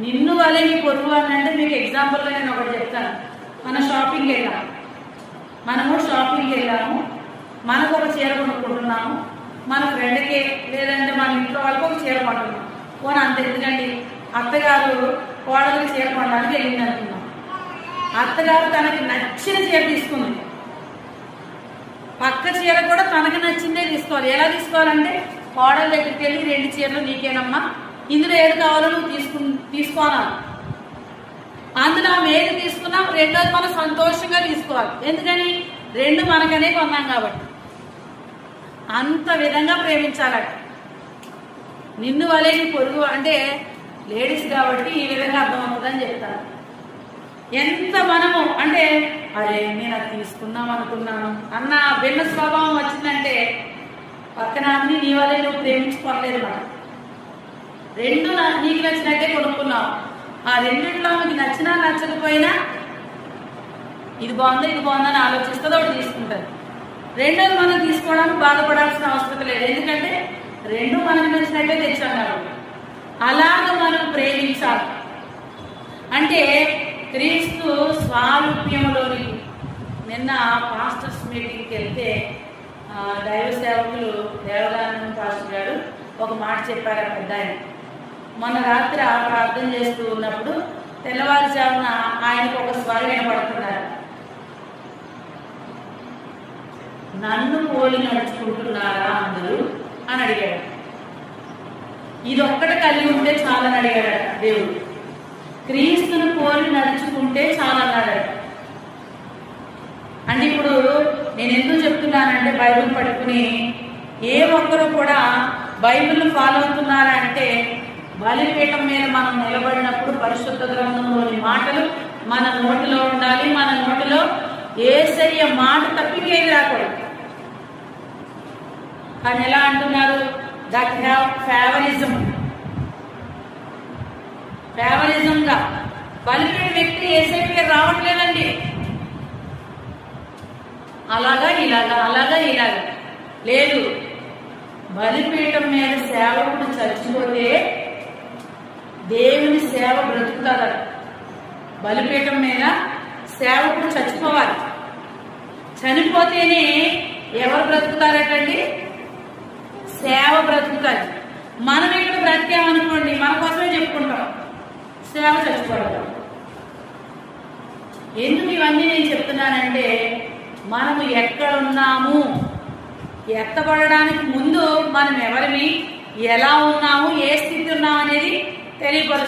నిన్ను వలె నీ పొరుగు అని అంటే మీకు ఎగ్జాంపుల్గా నేను ఒకటి చెప్తాను. మన షాపింగ్కి వెళ్ళాము. మనము షాపింగ్కి వెళ్ళాము. మనకు ఒక చీర కొనుక్కుంటున్నాము. మన ఫ్రెండ్కి లేదంటే మన ఇంట్లో వాళ్ళకి ఒక చీర కొంటున్నాం పోనీ అంత ఎందుకండి? అత్తగారు కోడలికి చీర కొనడానికి వెళ్ళింది అనుకున్నాం అత్తగారు తనకి నచ్చిన చీర తీసుకుంది. పక్క చీర కూడా తనకి నచ్చిందే తీసుకోవాలి. ఎలా తీసుకోవాలంటే కోడల దగ్గరికి వెళ్ళి రెండు చీరలు నీకేనమ్మా? ఇందులో ఏది కావాలో నువ్వు తీసుకు తీసుకోవాలి? అందులో ఆమె ఏది తీసుకున్నా రెండోది మనం సంతోషంగా తీసుకోవాలి. ఎందుకని? రెండు మనకనే కొన్నాం కాబట్టి. అంత విధంగా ప్రేమించాలట. నిన్ను వలే నీ పొరుగు అంటే లేడీస్ కాబట్టి ఈ విధంగా అర్థమవుతుందని చెప్తారు. ఎంత మనము అంటే అరే నేను అది తీసుకుందాం అనుకున్నాను అన్న భిన్న స్వభావం వచ్చిందంటే పక్కన అన్ని నీ వల్లే నువ్వు ప్రేమించుకోలేదు మనం రెండు నీకు నచ్చినట్టే కొనుక్కున్నావు ఆ రెండింటిలో మీకు నచ్చినా నచ్చకపోయినా ఇది బాగుందా ఇది బాగుందా అని ఆలోచిస్తుంది ఒకటి తీసుకుంటుంది రెండోది మనం తీసుకోవడానికి బాధపడాల్సిన అవసరం లేదు. ఎందుకంటే రెండు మనకు నచ్చినట్టే తెచ్చాం కాబట్టి అలాగ మనం ప్రేమించాలి. అంటే క్రీస్తు స్వారూప్యంలోని నిన్న పాస్టర్స్ మీటింగ్కి వెళ్తే దైవ సేవకులు దేవదానం పాస్టర్ గారు ఒక మాట చెప్పారు పెద్ద ఆయన. మొన్న రాత్రి ఆ ప్రార్థన చేస్తూ ఉన్నప్పుడు తెల్లవారుజామున ఆయనకు ఒక స్వరం వినపడుతున్నారు. నన్ను పోలి నడుచుకుంటున్నారా అందరూ? అని అడిగాడు. ఇది ఒక్కటి కలిగి ఉంటే చాలని అడిగాడు దేవుడు. క్రీస్తును పోలి నడుచుకుంటే చాలన్నాడు అంటే ఇప్పుడు నేను ఎందుకు చెప్తున్నానంటే బైబిల్ పట్టుకుని ఏ ఒక్కరు కూడా బైబిల్ ఫాలో అవుతున్నారా అంటే బలిపీఠం మీద మనం నిలబడినప్పుడు పరిశుద్ధ గ్రంథంలోని మాటలు మన నోటిలో ఉండాలి మన నోటిలో ఏసయ్య మాట తప్పికేది రాకూడదు. కానీ ఎలా అంటున్నారు? That have favouritism. ఫేవరిజంగా బలిపీఠ వ్యక్తి ఏసై మీద రావట్లేదండి. అలాగా ఇలాగా అలాగా ఇలాగా. లేదు బలిపీఠం మీద సేవకుడు చచ్చిపోతే దేవుని సేవ బ్రతుకుతారు బలిపీఠం మీద సేవకుడు చచ్చిపోవాలి. చనిపోతేనే ఎవరు బ్రతుకుతారటండి? సేవ బ్రతుకుతారు. మనం ఇక్కడ బ్రతికామనుకోండి మన కోసమే చెప్పుకుంటాం. సేవ చచ్చిపోవడం. ఎందుకు ఇవన్నీ నేను చెప్తున్నానంటే మనము ఎక్కడ ఉన్నాము? ఎత్తబడడానికి ముందు మనం ఎవరిని ఎలా ఉన్నాము? ఏ స్థితి ఉన్నాము అనేది தெளிவுபடுத்த